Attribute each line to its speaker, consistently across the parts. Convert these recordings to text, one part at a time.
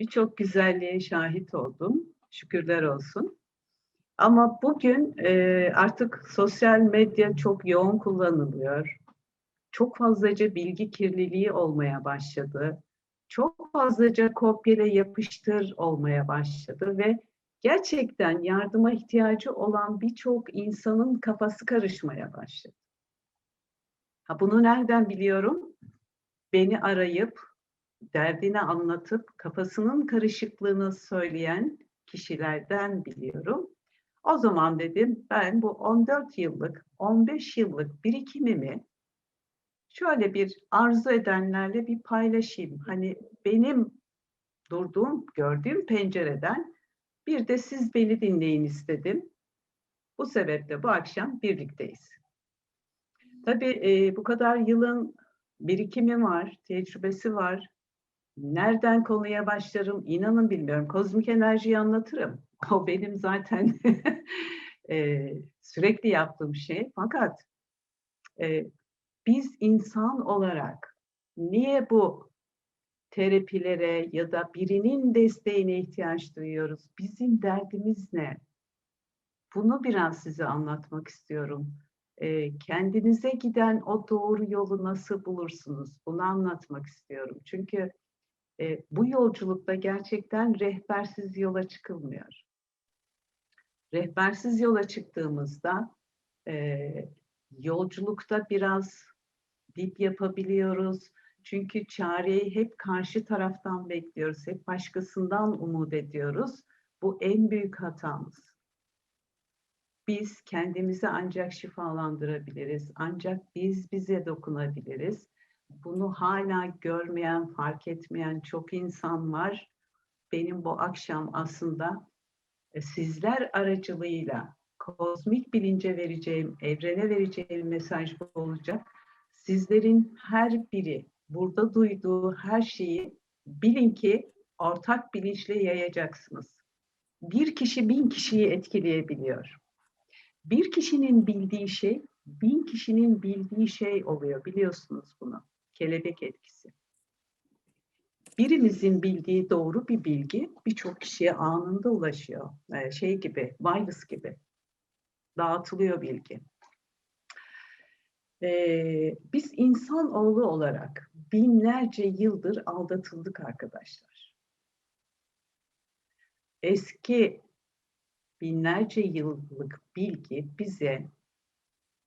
Speaker 1: birçok güzelliğe şahit oldum. Şükürler olsun. Ama bugün e, artık sosyal medya çok yoğun kullanılıyor. Çok fazlaca bilgi kirliliği olmaya başladı. Çok fazlaca kopyala yapıştır olmaya başladı ve gerçekten yardıma ihtiyacı olan birçok insanın kafası karışmaya başladı. Ha bunu nereden biliyorum? Beni arayıp derdini anlatıp kafasının karışıklığını söyleyen kişilerden biliyorum. O zaman dedim ben bu 14 yıllık, 15 yıllık birikimimi şöyle bir arzu edenlerle bir paylaşayım. Hani benim durduğum, gördüğüm pencereden bir de siz beni dinleyin istedim. Bu sebeple bu akşam birlikteyiz. Tabii e, bu kadar yılın birikimi var, tecrübesi var. Nereden konuya başlarım inanın bilmiyorum. Kozmik enerjiyi anlatırım. O benim zaten e, sürekli yaptığım şey. Fakat e, biz insan olarak niye bu terapilere ya da birinin desteğine ihtiyaç duyuyoruz? Bizim derdimiz ne? Bunu biraz size anlatmak istiyorum. E, kendinize giden o doğru yolu nasıl bulursunuz? Bunu anlatmak istiyorum. Çünkü e, bu yolculukta gerçekten rehbersiz yola çıkılmıyor. Rehbersiz yola çıktığımızda e, yolculukta biraz dip yapabiliyoruz. Çünkü çareyi hep karşı taraftan bekliyoruz. Hep başkasından umut ediyoruz. Bu en büyük hatamız. Biz kendimizi ancak şifalandırabiliriz. Ancak biz bize dokunabiliriz. Bunu hala görmeyen, fark etmeyen çok insan var. Benim bu akşam aslında e, sizler aracılığıyla kozmik bilince vereceğim, evrene vereceğim mesaj bu olacak. Sizlerin her biri burada duyduğu her şeyi bilin ki ortak bilinçle yayacaksınız. Bir kişi bin kişiyi etkileyebiliyor. Bir kişinin bildiği şey, bin kişinin bildiği şey oluyor. Biliyorsunuz bunu. Kelebek etkisi. Birimizin bildiği doğru bir bilgi birçok kişiye anında ulaşıyor. Ee, şey gibi, virus gibi. Dağıtılıyor bilgi. Ee, biz insan oğlu olarak binlerce yıldır aldatıldık arkadaşlar. Eski binlerce yıllık bilgi bize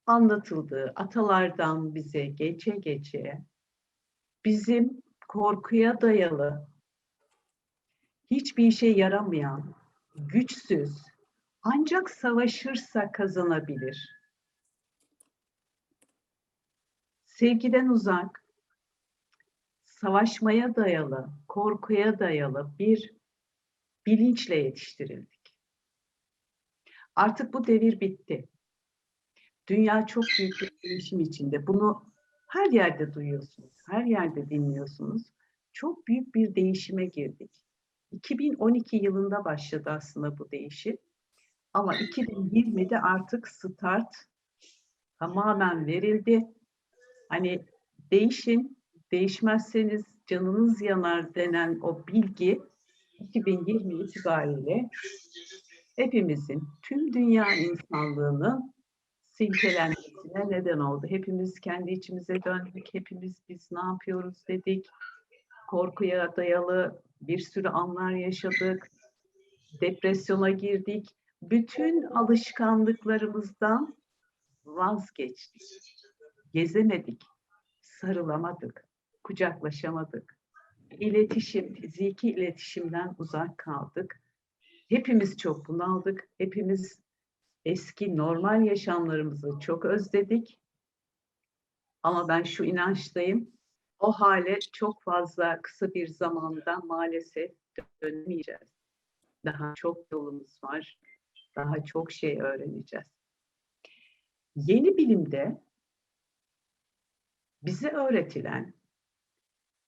Speaker 1: anlatıldı, atalardan bize geçe geçe bizim korkuya dayalı, hiçbir işe yaramayan, güçsüz, ancak savaşırsa kazanabilir. Sevgiden uzak, savaşmaya dayalı, korkuya dayalı bir bilinçle yetiştirildik. Artık bu devir bitti. Dünya çok büyük bir değişim içinde. Bunu her yerde duyuyorsunuz, her yerde dinliyorsunuz. Çok büyük bir değişime girdik. 2012 yılında başladı aslında bu değişim. Ama 2020'de artık start tamamen verildi. Hani değişin, değişmezseniz canınız yanar denen o bilgi 2020 itibariyle hepimizin, tüm dünya insanlığının silkelenmesine neden oldu. Hepimiz kendi içimize döndük. Hepimiz biz ne yapıyoruz dedik. Korkuya dayalı bir sürü anlar yaşadık. Depresyona girdik. Bütün alışkanlıklarımızdan vazgeçtik. Gezemedik, sarılamadık, kucaklaşamadık. İletişim, fiziki iletişimden uzak kaldık. Hepimiz çok bunaldık. Hepimiz eski normal yaşamlarımızı çok özledik. Ama ben şu inançtayım. O hale çok fazla kısa bir zamanda maalesef dönemeyeceğiz. Daha çok yolumuz var. Daha çok şey öğreneceğiz. Yeni bilimde bize öğretilen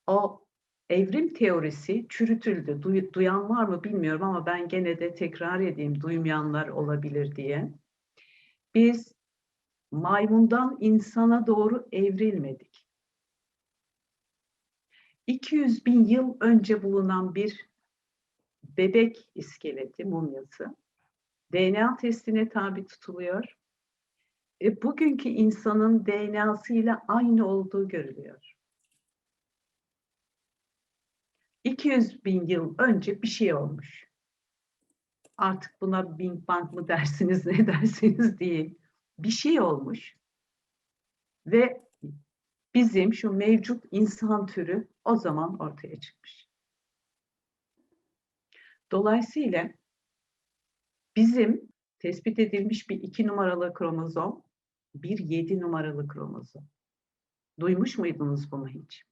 Speaker 1: o evrim teorisi çürütüldü. Duy, duyan var mı bilmiyorum ama ben gene de tekrar edeyim duymayanlar olabilir diye. Biz maymundan insana doğru evrilmedik. 200 bin yıl önce bulunan bir bebek iskeleti, mumyası DNA testine tabi tutuluyor. E, bugünkü insanın DNA'sıyla aynı olduğu görülüyor. 200 bin yıl önce bir şey olmuş. Artık buna Big Bang mı dersiniz ne dersiniz değil. Bir şey olmuş. Ve bizim şu mevcut insan türü o zaman ortaya çıkmış. Dolayısıyla bizim tespit edilmiş bir iki numaralı kromozom, bir yedi numaralı kromozom. Duymuş muydunuz bunu hiç?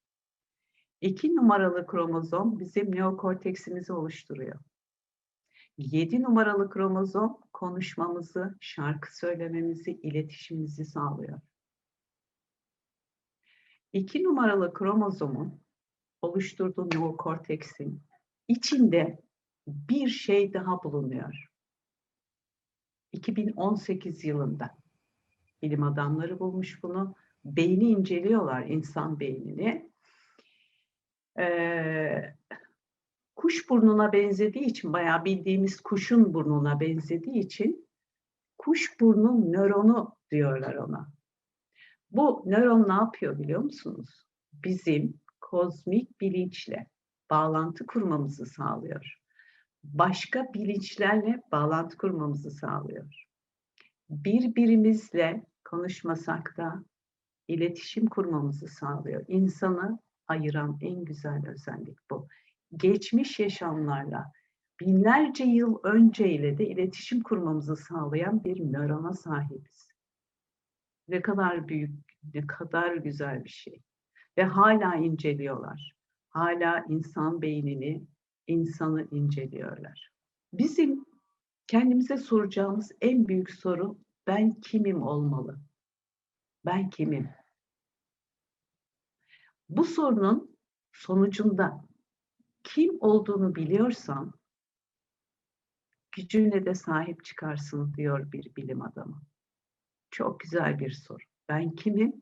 Speaker 1: İki numaralı kromozom bizim neokorteksimizi oluşturuyor. Yedi numaralı kromozom konuşmamızı, şarkı söylememizi, iletişimimizi sağlıyor. İki numaralı kromozomun oluşturduğu neokorteksin içinde bir şey daha bulunuyor. 2018 yılında bilim adamları bulmuş bunu. Beyni inceliyorlar, insan beynini. Ee, kuş burnuna benzediği için, bayağı bildiğimiz kuşun burnuna benzediği için kuş burnu nöronu diyorlar ona. Bu nöron ne yapıyor biliyor musunuz? Bizim kozmik bilinçle bağlantı kurmamızı sağlıyor. Başka bilinçlerle bağlantı kurmamızı sağlıyor. Birbirimizle konuşmasak da iletişim kurmamızı sağlıyor. İnsanı ayıran en güzel özellik bu. Geçmiş yaşamlarla binlerce yıl önceyle de iletişim kurmamızı sağlayan bir nörona sahibiz. Ne kadar büyük, ne kadar güzel bir şey. Ve hala inceliyorlar. Hala insan beynini, insanı inceliyorlar. Bizim kendimize soracağımız en büyük soru ben kimim olmalı? Ben kimim? Bu sorunun sonucunda kim olduğunu biliyorsan gücüne de sahip çıkarsın diyor bir bilim adamı. Çok güzel bir soru. Ben kimim?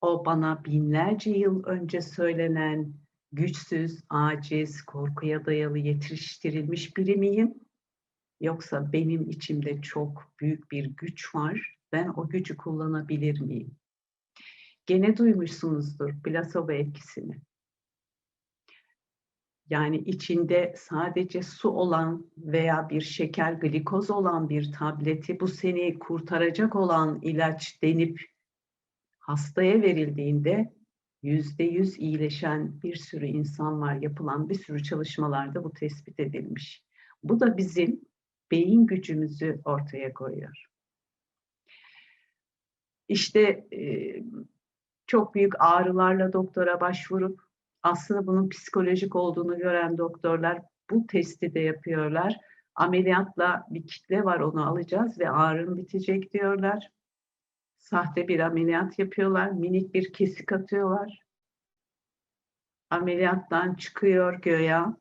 Speaker 1: O bana binlerce yıl önce söylenen güçsüz, aciz, korkuya dayalı yetiştirilmiş biri miyim? Yoksa benim içimde çok büyük bir güç var. Ben o gücü kullanabilir miyim? Gene duymuşsunuzdur plasebo etkisini. Yani içinde sadece su olan veya bir şeker glikoz olan bir tableti bu seni kurtaracak olan ilaç denip hastaya verildiğinde yüzde yüz iyileşen bir sürü insan var. Yapılan bir sürü çalışmalarda bu tespit edilmiş. Bu da bizim beyin gücümüzü ortaya koyuyor. İşte e, çok büyük ağrılarla doktora başvurup aslında bunun psikolojik olduğunu gören doktorlar bu testi de yapıyorlar. Ameliyatla bir kitle var onu alacağız ve ağrın bitecek diyorlar. Sahte bir ameliyat yapıyorlar. Minik bir kesik atıyorlar. Ameliyattan çıkıyor göya.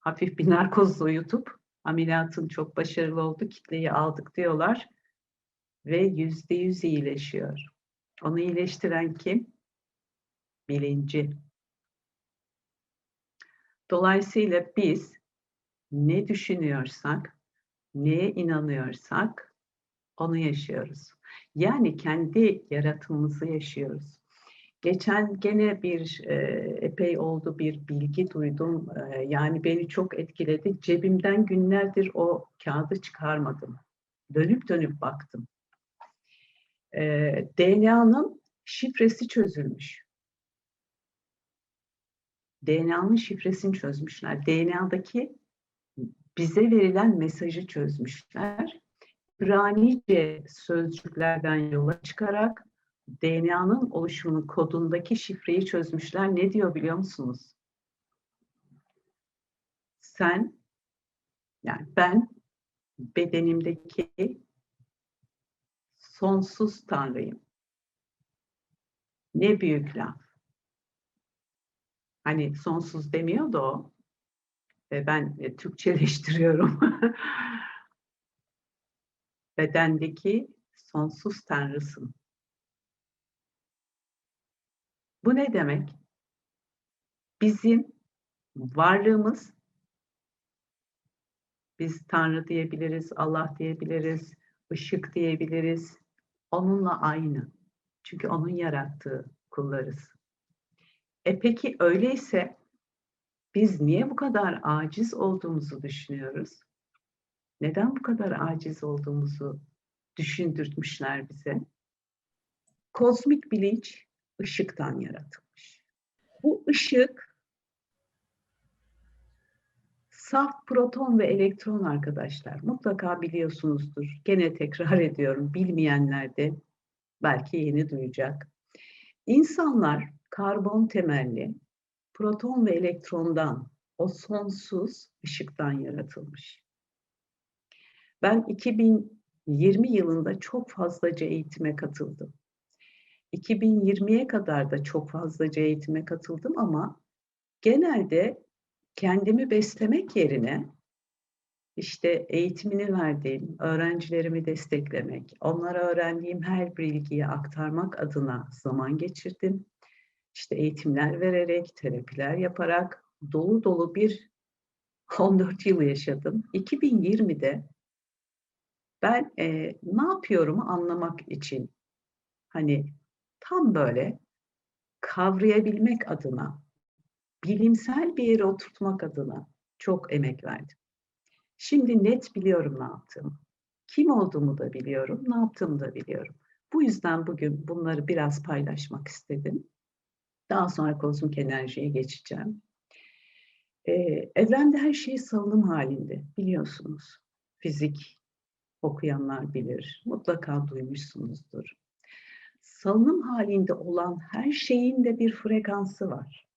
Speaker 1: Hafif bir narkozla uyutup ameliyatın çok başarılı oldu. Kitleyi aldık diyorlar. Ve yüzde yüz iyileşiyor. Onu iyileştiren kim? Bilinci. Dolayısıyla biz ne düşünüyorsak, neye inanıyorsak onu yaşıyoruz. Yani kendi yaratımımızı yaşıyoruz. Geçen gene bir e, epey oldu bir bilgi duydum. E, yani beni çok etkiledi. Cebimden günlerdir o kağıdı çıkarmadım. Dönüp dönüp baktım. E, DNA'nın şifresi çözülmüş. DNA'nın şifresini çözmüşler. DNA'daki bize verilen mesajı çözmüşler. İbranice sözcüklerden yola çıkarak DNA'nın oluşumunun kodundaki şifreyi çözmüşler. Ne diyor biliyor musunuz? Sen, yani ben bedenimdeki sonsuz Tanrıyım. Ne büyük laf. Hani sonsuz demiyor da o. Ben e, Türkçeleştiriyorum. Bedendeki sonsuz Tanrısın. Bu ne demek? Bizim varlığımız Biz Tanrı diyebiliriz, Allah diyebiliriz, ışık diyebiliriz. Onunla aynı. Çünkü onun yarattığı kullarız. E peki öyleyse biz niye bu kadar aciz olduğumuzu düşünüyoruz? Neden bu kadar aciz olduğumuzu düşündürtmüşler bize? Kozmik bilinç ışıktan yaratılmış. Bu ışık saf proton ve elektron arkadaşlar. Mutlaka biliyorsunuzdur. Gene tekrar ediyorum. Bilmeyenler de belki yeni duyacak. İnsanlar karbon temelli proton ve elektrondan o sonsuz ışıktan yaratılmış. Ben 2020 yılında çok fazlaca eğitime katıldım. 2020'ye kadar da çok fazlaca eğitime katıldım ama genelde kendimi beslemek yerine işte eğitimini verdiğim, öğrencilerimi desteklemek, onlara öğrendiğim her bilgiyi aktarmak adına zaman geçirdim. İşte eğitimler vererek, terapiler yaparak dolu dolu bir 14 yıl yaşadım. 2020'de ben e, ne yapıyorumu anlamak için hani tam böyle kavrayabilmek adına, bilimsel bir yere oturtmak adına çok emek verdim. Şimdi net biliyorum ne yaptığımı. Kim olduğumu da biliyorum, ne yaptığımı da biliyorum. Bu yüzden bugün bunları biraz paylaşmak istedim. Daha sonra kozmik enerjiye geçeceğim. Ee, evrende her şey salınım halinde biliyorsunuz. Fizik okuyanlar bilir, mutlaka duymuşsunuzdur. Salınım halinde olan her şeyin de bir frekansı var.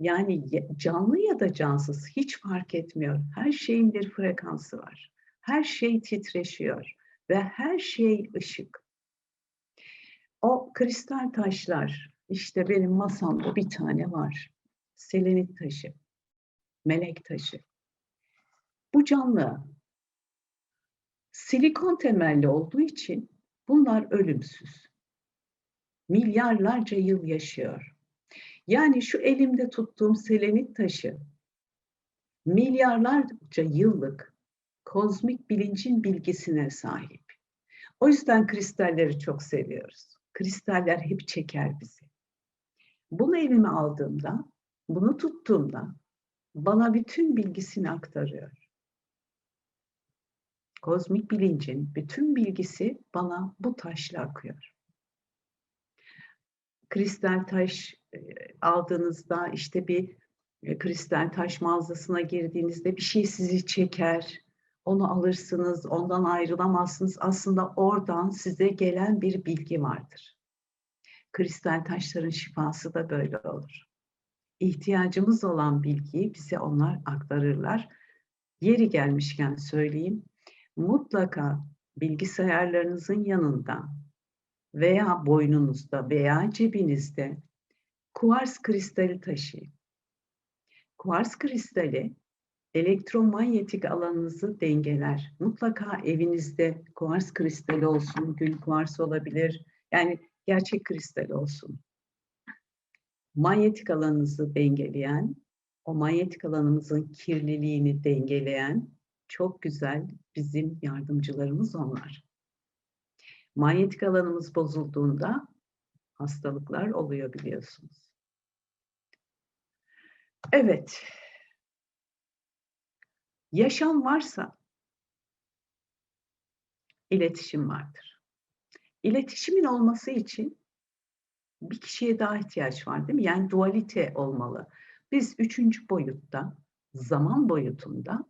Speaker 1: Yani canlı ya da cansız hiç fark etmiyor. Her şeyin bir frekansı var. Her şey titreşiyor ve her şey ışık. O kristal taşlar, işte benim masamda bir tane var. Selenit taşı, melek taşı. Bu canlı silikon temelli olduğu için bunlar ölümsüz. Milyarlarca yıl yaşıyor yani şu elimde tuttuğum selenit taşı milyarlarca yıllık kozmik bilincin bilgisine sahip. O yüzden kristalleri çok seviyoruz. Kristaller hep çeker bizi. Bunu elime aldığımda, bunu tuttuğumda bana bütün bilgisini aktarıyor. Kozmik bilincin bütün bilgisi bana bu taşla akıyor kristal taş aldığınızda işte bir e, kristal taş mağazasına girdiğinizde bir şey sizi çeker. Onu alırsınız, ondan ayrılamazsınız. Aslında oradan size gelen bir bilgi vardır. Kristal taşların şifası da böyle olur. İhtiyacımız olan bilgiyi bize onlar aktarırlar. Yeri gelmişken söyleyeyim. Mutlaka bilgisayarlarınızın yanında veya boynunuzda veya cebinizde kuvars kristali taşıyın. Kuvars kristali elektromanyetik alanınızı dengeler. Mutlaka evinizde kuvars kristali olsun, gül kuvars olabilir. Yani gerçek kristal olsun. Manyetik alanınızı dengeleyen, o manyetik alanımızın kirliliğini dengeleyen çok güzel bizim yardımcılarımız onlar manyetik alanımız bozulduğunda hastalıklar oluyor biliyorsunuz. Evet. Yaşam varsa iletişim vardır. İletişimin olması için bir kişiye daha ihtiyaç var değil mi? Yani dualite olmalı. Biz üçüncü boyutta, zaman boyutunda,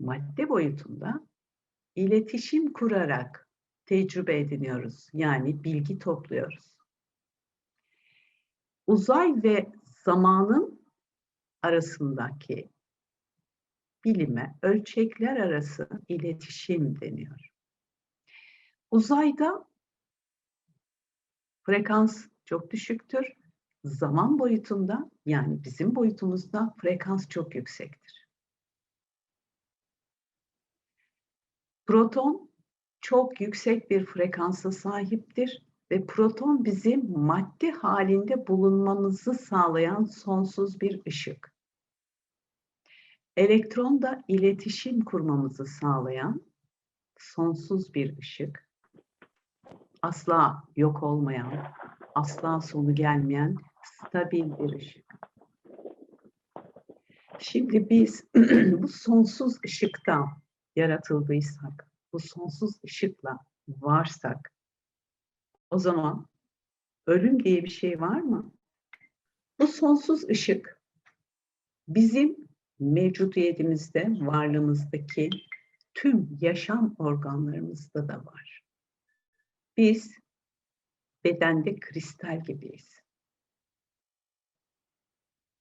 Speaker 1: madde boyutunda iletişim kurarak tecrübe ediniyoruz. Yani bilgi topluyoruz. Uzay ve zamanın arasındaki bilime ölçekler arası iletişim deniyor. Uzayda frekans çok düşüktür. Zaman boyutunda yani bizim boyutumuzda frekans çok yüksektir. Proton çok yüksek bir frekansa sahiptir ve proton bizim madde halinde bulunmamızı sağlayan sonsuz bir ışık. elektronda iletişim kurmamızı sağlayan sonsuz bir ışık. Asla yok olmayan, asla sonu gelmeyen stabil bir ışık. Şimdi biz bu sonsuz ışıkta yaratıldıysak, bu sonsuz ışıkla varsak, o zaman ölüm diye bir şey var mı? Bu sonsuz ışık bizim mevcudiyetimizde, varlığımızdaki tüm yaşam organlarımızda da var. Biz bedende kristal gibiyiz.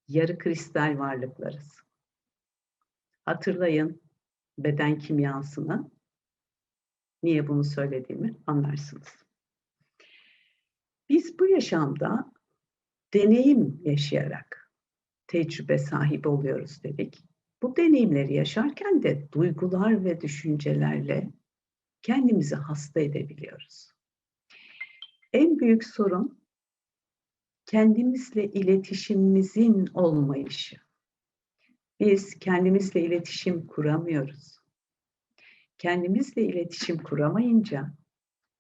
Speaker 1: Yarı kristal varlıklarız. Hatırlayın beden kimyasını. Niye bunu söylediğimi anlarsınız. Biz bu yaşamda deneyim yaşayarak tecrübe sahibi oluyoruz dedik. Bu deneyimleri yaşarken de duygular ve düşüncelerle kendimizi hasta edebiliyoruz. En büyük sorun kendimizle iletişimimizin olmayışı. Biz kendimizle iletişim kuramıyoruz. Kendimizle iletişim kuramayınca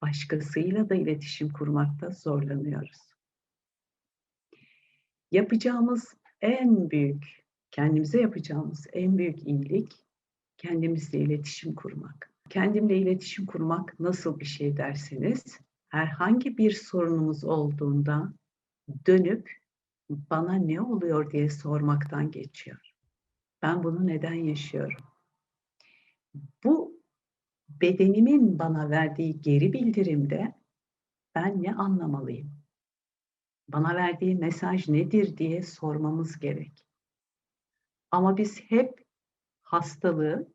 Speaker 1: başkasıyla da iletişim kurmakta zorlanıyoruz. Yapacağımız en büyük, kendimize yapacağımız en büyük iyilik kendimizle iletişim kurmak. Kendimle iletişim kurmak nasıl bir şey derseniz, herhangi bir sorunumuz olduğunda dönüp bana ne oluyor diye sormaktan geçiyor. Ben bunu neden yaşıyorum? Bu bedenimin bana verdiği geri bildirimde ben ne anlamalıyım? Bana verdiği mesaj nedir diye sormamız gerek. Ama biz hep hastalığı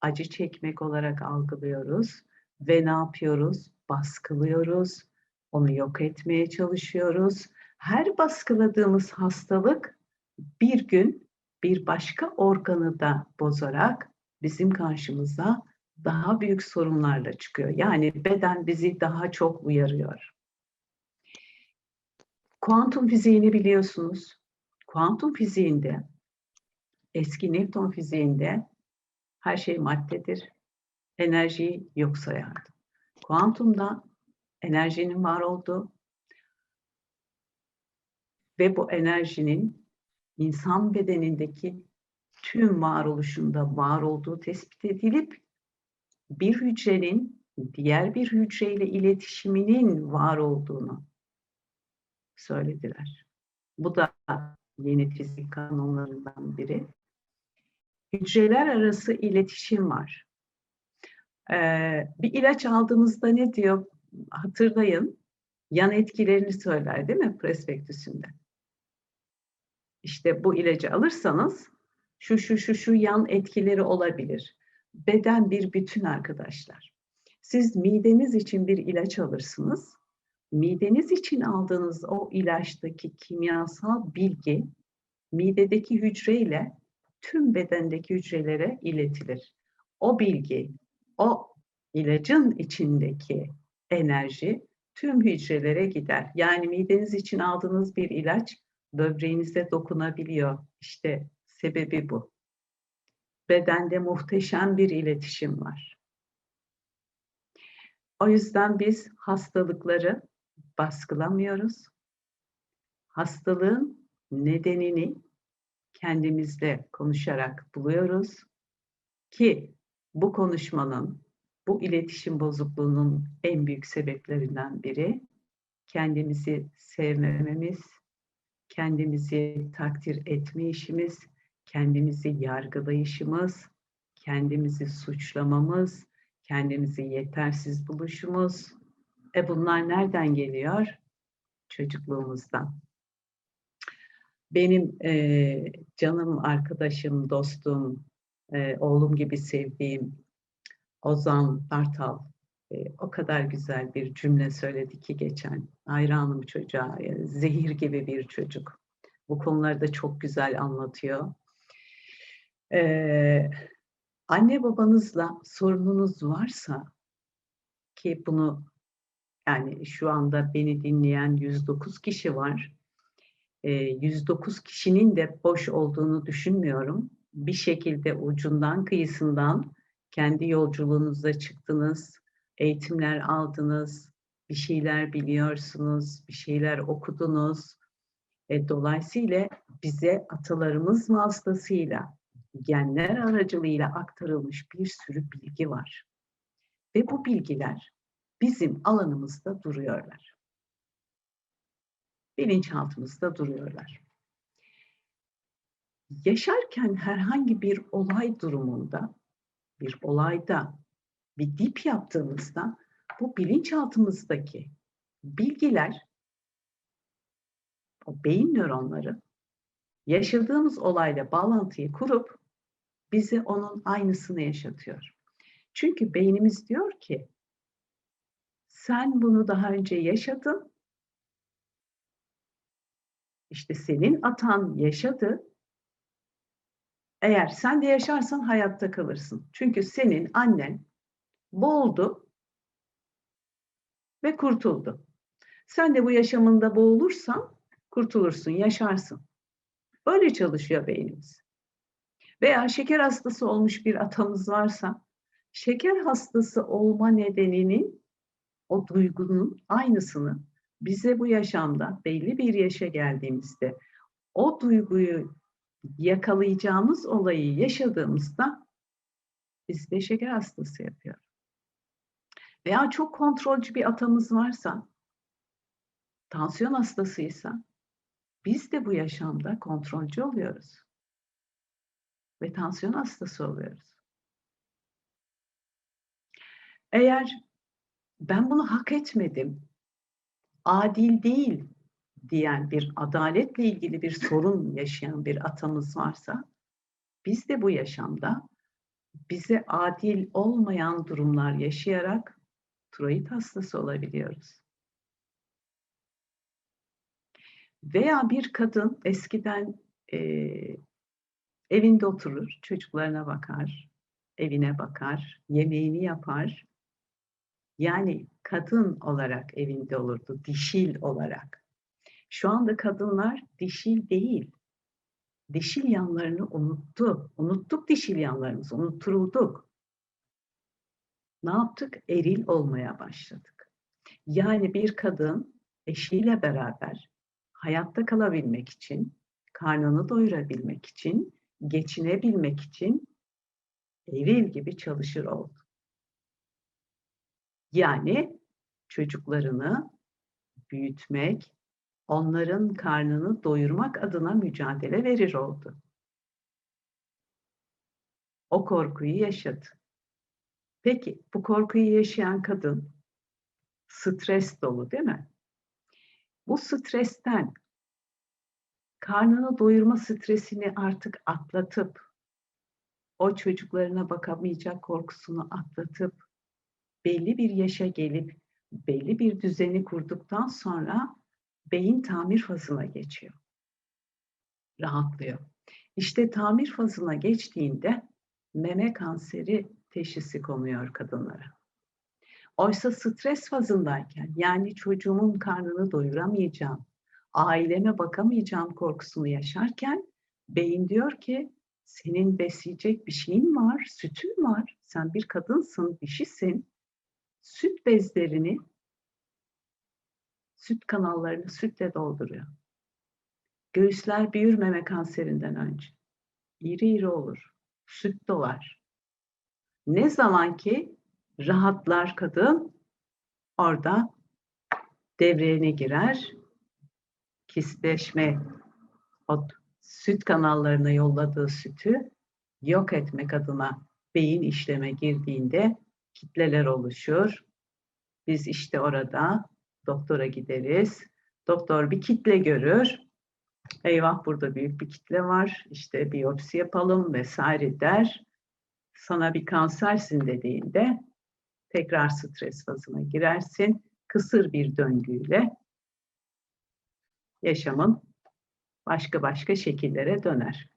Speaker 1: acı çekmek olarak algılıyoruz ve ne yapıyoruz? Baskılıyoruz, onu yok etmeye çalışıyoruz. Her baskıladığımız hastalık bir gün bir başka organı da bozarak bizim karşımıza daha büyük sorunlarla çıkıyor. Yani beden bizi daha çok uyarıyor. Kuantum fiziğini biliyorsunuz. Kuantum fiziğinde, eski Newton fiziğinde her şey maddedir. Enerjiyi yok sayardı. Kuantumda enerjinin var olduğu ve bu enerjinin insan bedenindeki tüm varoluşunda var olduğu tespit edilip bir hücrenin diğer bir hücreyle iletişiminin var olduğunu söylediler. Bu da yeni fizik kanunlarından biri. Hücreler arası iletişim var. Ee, bir ilaç aldığımızda ne diyor? Hatırlayın. Yan etkilerini söyler değil mi prospektüsünde? İşte bu ilacı alırsanız şu şu şu şu yan etkileri olabilir. Beden bir bütün arkadaşlar. Siz mideniz için bir ilaç alırsınız mideniz için aldığınız o ilaçtaki kimyasal bilgi midedeki hücreyle tüm bedendeki hücrelere iletilir. O bilgi, o ilacın içindeki enerji tüm hücrelere gider. Yani mideniz için aldığınız bir ilaç böbreğinize dokunabiliyor. İşte sebebi bu. Bedende muhteşem bir iletişim var. O yüzden biz hastalıkları baskılamıyoruz. Hastalığın nedenini kendimizle konuşarak buluyoruz ki bu konuşmanın, bu iletişim bozukluğunun en büyük sebeplerinden biri kendimizi sevmememiz, kendimizi takdir etme işimiz, kendimizi yargılayışımız, kendimizi suçlamamız, kendimizi yetersiz buluşumuz, e bunlar nereden geliyor? Çocukluğumuzdan. Benim e, canım arkadaşım, dostum, e, oğlum gibi sevdiğim Ozan Bartal e, o kadar güzel bir cümle söyledi ki geçen. Hayranım çocuğa, yani zehir gibi bir çocuk. Bu konuları da çok güzel anlatıyor. Ee, anne babanızla sorununuz varsa ki bunu yani şu anda beni dinleyen 109 kişi var. 109 kişinin de boş olduğunu düşünmüyorum. bir şekilde ucundan kıyısından kendi yolculuğunuza çıktınız, eğitimler aldınız, bir şeyler biliyorsunuz, bir şeyler okudunuz. E, dolayısıyla bize atalarımız vasıtasıyla, genler aracılığıyla aktarılmış bir sürü bilgi var. Ve bu bilgiler bizim alanımızda duruyorlar. Bilinçaltımızda duruyorlar. Yaşarken herhangi bir olay durumunda, bir olayda bir dip yaptığımızda bu bilinçaltımızdaki bilgiler, o beyin nöronları yaşadığımız olayla bağlantıyı kurup bize onun aynısını yaşatıyor. Çünkü beynimiz diyor ki sen bunu daha önce yaşadın. İşte senin atan yaşadı. Eğer sen de yaşarsan hayatta kalırsın. Çünkü senin annen boğuldu ve kurtuldu. Sen de bu yaşamında boğulursan kurtulursun, yaşarsın. Böyle çalışıyor beynimiz. Veya şeker hastası olmuş bir atamız varsa, şeker hastası olma nedeninin, o duygunun aynısını bize bu yaşamda belli bir yaşa geldiğimizde o duyguyu yakalayacağımız olayı yaşadığımızda bizde şeker hastası yapıyor. Veya çok kontrolcü bir atamız varsa, tansiyon hastasıysa biz de bu yaşamda kontrolcü oluyoruz. Ve tansiyon hastası oluyoruz. Eğer ben bunu hak etmedim, adil değil diyen bir adaletle ilgili bir sorun yaşayan bir atamız varsa biz de bu yaşamda bize adil olmayan durumlar yaşayarak tiroid hastası olabiliyoruz. Veya bir kadın eskiden e, evinde oturur, çocuklarına bakar, evine bakar, yemeğini yapar. Yani kadın olarak evinde olurdu, dişil olarak. Şu anda kadınlar dişil değil. Dişil yanlarını unuttu. Unuttuk dişil yanlarımızı, unutturulduk. Ne yaptık? Eril olmaya başladık. Yani bir kadın eşiyle beraber hayatta kalabilmek için, karnını doyurabilmek için, geçinebilmek için eril gibi çalışır oldu. Yani çocuklarını büyütmek, onların karnını doyurmak adına mücadele verir oldu. O korkuyu yaşadı. Peki bu korkuyu yaşayan kadın stres dolu değil mi? Bu stresten karnını doyurma stresini artık atlatıp o çocuklarına bakamayacak korkusunu atlatıp belli bir yaşa gelip belli bir düzeni kurduktan sonra beyin tamir fazına geçiyor. Rahatlıyor. İşte tamir fazına geçtiğinde meme kanseri teşhisi konuyor kadınlara. Oysa stres fazındayken yani çocuğumun karnını doyuramayacağım, aileme bakamayacağım korkusunu yaşarken beyin diyor ki senin besleyecek bir şeyin var, sütün var. Sen bir kadınsın, dişisin. Süt bezlerini, süt kanallarını sütle dolduruyor. Göğüsler büyür meme kanserinden önce. İri iri olur. Süt dolar. Ne zaman ki rahatlar kadın orada devreye girer. Kistleşme o süt kanallarına yolladığı sütü yok etmek adına beyin işleme girdiğinde kitleler oluşur. Biz işte orada doktora gideriz. Doktor bir kitle görür. Eyvah burada büyük bir kitle var. İşte biyopsi yapalım vesaire der. Sana bir kansersin dediğinde tekrar stres fazına girersin. Kısır bir döngüyle yaşamın başka başka şekillere döner.